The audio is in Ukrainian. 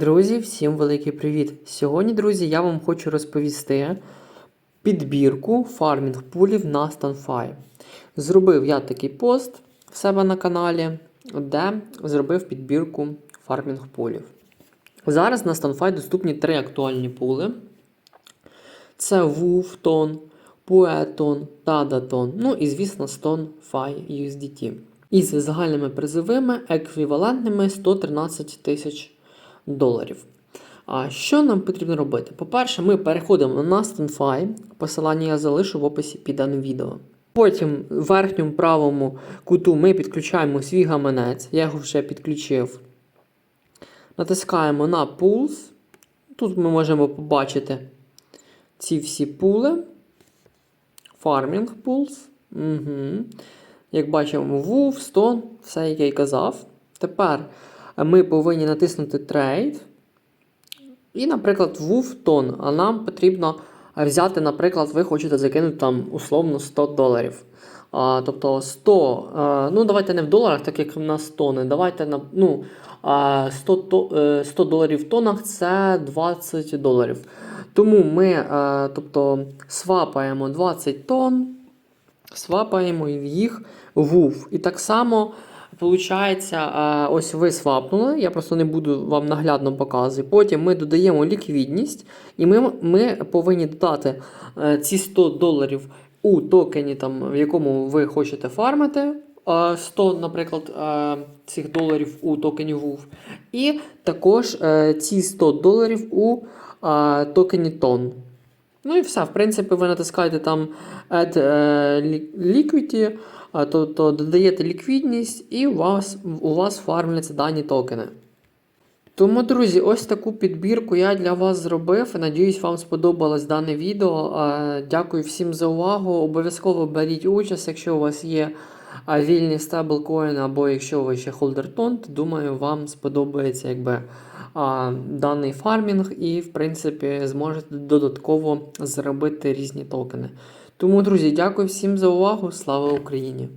Друзі, всім великий привіт! Сьогодні, друзі, я вам хочу розповісти підбірку фармінг пулів на StunFi. Зробив я такий пост в себе на каналі, де зробив підбірку фармінг пулів. Зараз на StunFi доступні три актуальні пули: це WUF тон, Pueton та Ну і, звісно, StonFi USDT. Із загальними призовими еквівалентними 113 тисяч доларів. А що нам потрібно робити? По-перше, ми переходимо на StunFi, посилання я залишу в описі під даним відео. Потім в верхньому правому куту ми підключаємо свій гаманець, я його вже підключив. Натискаємо на Pools. Тут ми можемо побачити ці всі пули. Farming Pools. Угу. Як бачимо, WUF, Stone, все, як я й казав. Тепер ми повинні натиснути Trade. І, наприклад, WUF тон. А нам потрібно взяти, наприклад, ви хочете закинути там условно 100 доларів. А, тобто 100, а, ну давайте не в доларах, так як в нас тони. Давайте на ну, 100, е, 100 доларів в тонах це 20 доларів. Тому ми а, тобто, свапаємо 20 тонн, свапаємо їх в WUF. І так само. Получається, е, ось ви свапнули, я просто не буду вам наглядно показувати. Потім ми додаємо ліквідність, і ми, ми повинні додати е, ці 100 доларів у токені, там, в якому ви хочете фармити. е, 100, наприклад, е, цих доларів у токені WUF. І також е, ці 100 доларів у е, токені TON. Ну і все. В принципі, ви натискаєте там Add е, Liquidity, тобто додаєте ліквідність, і у вас, у вас фармляться дані токени. Тому, друзі, ось таку підбірку я для вас зробив. Надіюсь, вам сподобалось дане відео. Дякую всім за увагу. Обов'язково беріть участь, якщо у вас є вільні стейблкоїни, або якщо ви ще холдер тон, думаю, вам сподобається якби, даний фармінг, і, в принципі, зможете додатково заробити різні токени. Тому, друзі, дякую всім за увагу. Слава Україні!